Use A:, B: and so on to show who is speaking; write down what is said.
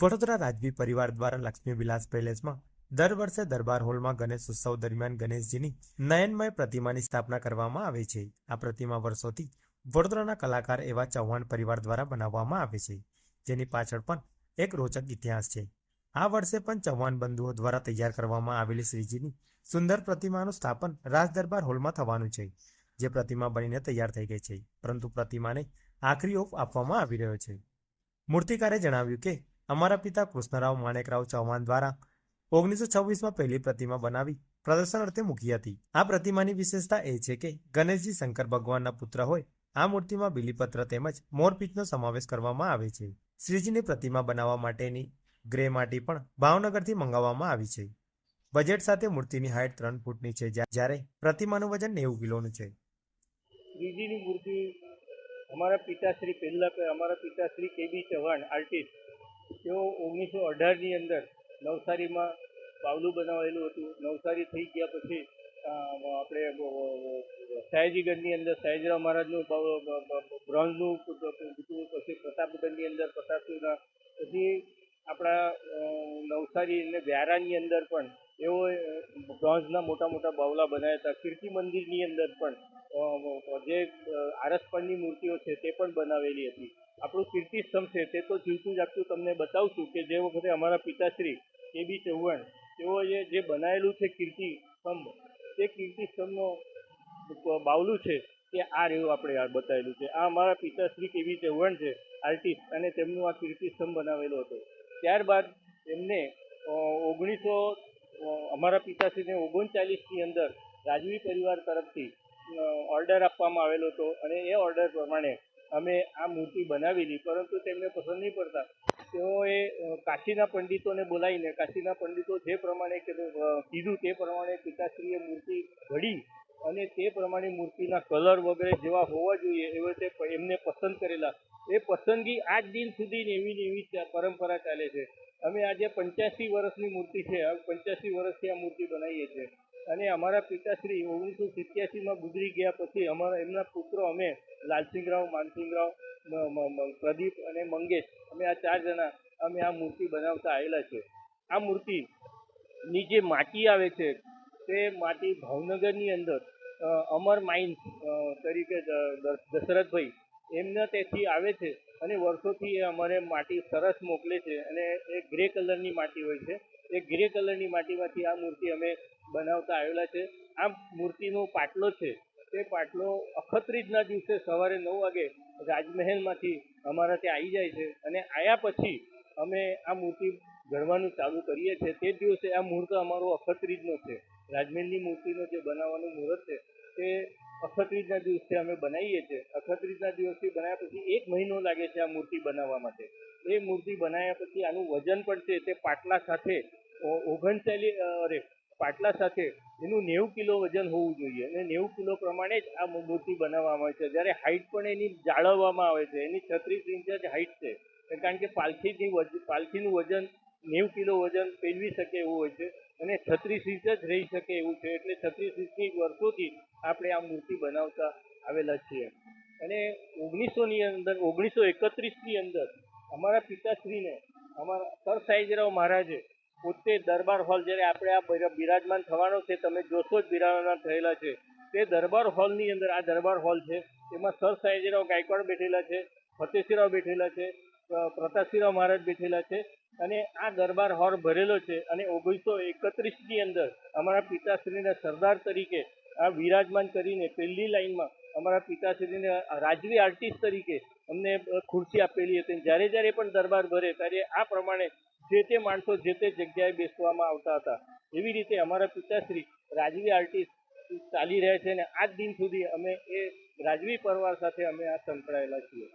A: વડોદરા રાજવી પરિવાર દ્વારા લક્ષ્મી વિલાસ પેલેસમાં દર વર્ષે દરબાર હોલમાં ગણેશ ઉત્સવ દરમિયાન ગણેશજીની નયનમય પ્રતિમાની સ્થાપના કરવામાં આવે છે. આ પ્રતિમા વર્ષોથી વડોદરાના કલાકાર એવા ચૌહાણ પરિવાર દ્વારા બનાવવામાં આવે છે. જેની પાછળ પણ એક રોચક ઇતિહાસ છે. આ વર્ષે પણ ચૌહાણ બંધુઓ દ્વારા તૈયાર કરવામાં આવેલી શ્રીજીની સુંદર પ્રતિમાનું સ્થાપન રાજ દરબાર હોલમાં થવાનું છે, જે પ્રતિમા બનીને તૈયાર થઈ ગઈ છે. પરંતુ પ્રતિમાને આખરી ઓફ આપવામાં આવી રહ્યો છે. મૂર્તિકારે જણાવ્યું કે અમારા પિતા કૃષ્ણરાવ માણેકરાવ ચૌહાણ દ્વારા ઓગણીસો છવ્વીસમાં પહેલી પ્રતિમા બનાવી પ્રદર્શન અર્થે મૂકી હતી. આ પ્રતિમાની વિશેષતા એ છે કે ગણેશજી શંકર ભગવાનના પુત્ર હોય, આ મૂર્તિમાં બિલીપત્ર તેમજ મોરપીચનો સમાવેશ કરવામાં આવે છે. શ્રીજીની પ્રતિમા બનાવવા માટેની ગ્રે માટી પણ ભાવનગરથી મંગાવવામાં આવી છે. બજેટ સાથે મૂર્તિની હાઇટ ત્રણ ફૂટની છે જ્યારે પ્રતિમાનું વજન નેવું કિલોનું છે.
B: શ્રીજીની મૂર્તિ અમારા પિતાશ્રી, પહેલાં અમારા પિતાશ્રી કેબી ચૌહાણ, આર્ટિસ્ટ તેઓ ઓગણીસો અઢારની અંદર નવસારીમાં પાવલું બનાવેલું હતું. નવસારી થઈ ગયા પછી આપણે સયાજીગઢની અંદર સયાજીરાવ મહારાજનું બ્રોન્ઝનું પછી પ્રતાપગઢની અંદર પ્રતાપસિંહના. પછી આપણા નવસારી અને વ્યારાની અંદર પણ એઓએ બ્રોન્ઝના મોટા મોટા બાવલા બનાવ્યા હતા. કીર્તિ મંદિરની અંદર પણ જે આરસપણની મૂર્તિઓ છે તે પણ બનાવેલી હતી. આપણું કીર્તિ સ્તંભ છે તે તો જીવતું જાગતું તમને બતાવશું કે જે વખતે અમારા પિતાશ્રી કે બી ચૌહાણ, તેઓએ જે બનાવેલું છે કીર્તિ સ્તંભ, તે કીર્તિ સ્તંભનો બાવલું છે તે આ રહ્યું આપણે આ બતાવેલું છે. આ અમારા પિતાશ્રી કે બી ચૌહાણ છે, આર્ટિસ્ટ, અને તેમનું આ કીર્તિ સ્તંભ બનાવેલો હતો. ત્યારબાદ એમને ઓગણીસો અમારા પિતાશ્રીને ઓગણચાલીસની અંદર રાજવી પરિવાર તરફથી ઓર્ડર આપવામાં આવેલો હતો અને એ ઓર્ડર પ્રમાણે અમે આ મૂર્તિ બનાવેલી, પરંતુ તેમને પસંદ નહીં પડતા. તેઓએ કાશીના પંડિતોને બોલાવીને, કાશીના પંડિતો જે પ્રમાણે કીધું તે પ્રમાણે પિતાશ્રીએ મૂર્તિ ઘડી અને તે પ્રમાણે મૂર્તિના કલર વગેરે જેવા હોવા જોઈએ એવા તે એમને પસંદ કરેલા. એ પસંદગી આજ દિન સુધી એવી ને એવી પરંપરા ચાલે છે. અમે આજે પંચ્યાસી વર્ષની મૂર્તિ છે. પંચ્યાસી વર્ષથી આ મૂર્તિ બનાવીએ છીએ. અને અમારા પિતાશ્રી ઓગણીસો સિત્યાસીમાં ગુજરી ગયા પછી અમારા, એમના પુત્રો અમે લાલસિંહરાવ, માનસિંહરાવ પ્રદીપ અને મંગેશ અમે આ ચાર જણા અમે આ મૂર્તિ બનાવતા આવેલા છે. આ મૂર્તિની જે માટી આવે છે, તે માટી ભાવનગરની અંદર અમર માઇન્સ તરીકે દશરથભાઈ એમના ત્યાંથી આવે છે. અને વર્ષોથી એ અમારે માટી સરસ મોકલે છે અને એ ગ્રે કલરની માટી હોય છે. એ ગ્રે કલરની માટીમાંથી આ મૂર્તિ અમે બનાવતા આવેલા છે. આ મૂર્તિનો પાટલો છે. તે પાટલો અખત્રીજના દિવસે સવારે નવ વાગે રાજમહેલમાંથી અમારા ત્યાં આવી જાય છે અને આવ્યા પછી અમે આ મૂર્તિ ગણવાનું ચાલુ કરીએ છીએ. તે દિવસે આ મુહૂર્ત અમારો અખત્રીજનો છે. રાજમહેલની મૂર્તિનો જે બનાવવાનું મુહૂર્ત છે, તે અખત્રીજના દિવસે અમે બનાવીએ છીએ. અખત્રીજના દિવસથી બનાવ્યા પછી એક મહિનો લાગે છે આ મૂર્તિ બનાવવા માટે. એ મૂર્તિ બનાવ્યા પછી આનું વજન પણ છે તે પાટલા સાથે ઓગણચાલી અરે, પાટલા સાથે એનું નેવું કિલો વજન હોવું જોઈએ. અને નેવું કિલો પ્રમાણે જ આ મૂર્તિ બનાવવામાં આવે છે. જ્યારે હાઇટ પણ એની જાળવવામાં આવે છે. એની છત્રીસ ઇંચ જ હાઇટ છે. કારણ કે પાલખીની પાલખીનું વજન નેવું કિલો વજન પેલવી શકે એવું હોય છે. અને છત્રીસ ઇંચ જ રહી શકે એવું છે. એટલે છત્રીસ ઇંચની વર્ષોથી આપણે આ મૂર્તિ બનાવતા આવેલા છીએ. અને ઓગણીસોની અંદર, ઓગણીસો એકત્રીસની અંદર અમારા પિતાશ્રીને, અમારા સર સાઈજરાવ મહારાજે પોતે દરબાર હોલ જ્યારે આપણે આ બિરા- બિરાજમાન થવાનો છે, તમે જોશો જ બિરાજમાન થયેલા છે. તે દરબાર હોલની અંદર, આ દરબાર હોલ છે, એમાં સર સાઈજરાવ ગાયકવાડ બેઠેલા છે ફતેસિંહરાવ બેઠેલા છે પ્રતાપસિંહરાવ મહારાજ બેઠેલા છે અને આ દરબાર હોલ ભરેલો છે. અને ઓગણીસો એકત્રીસની અંદર અમારા પિતાશ્રીને સરદાર તરીકે આ વિરાજમાન કરીને પહેલી લાઈનમાં અમારા પિતાશ્રીને રાજવી આર્ટિસ્ટ તરીકે અમને ખુરશી આપેલી હતી. જ્યારે જ્યારે પણ દરબાર ભરે ત્યારે આ પ્રમાણે જે તે માણસો જે તે જગ્યાએ બેસવામાં આવતા હતા, એવી રીતે અમારા પિતાશ્રી રાજવી આર્ટિસ્ટ ચાલી રહ્યા છે અને આજ દિન સુધી અમે એ રાજવી પરિવાર સાથે અમે આ સંકળાયેલા છીએ.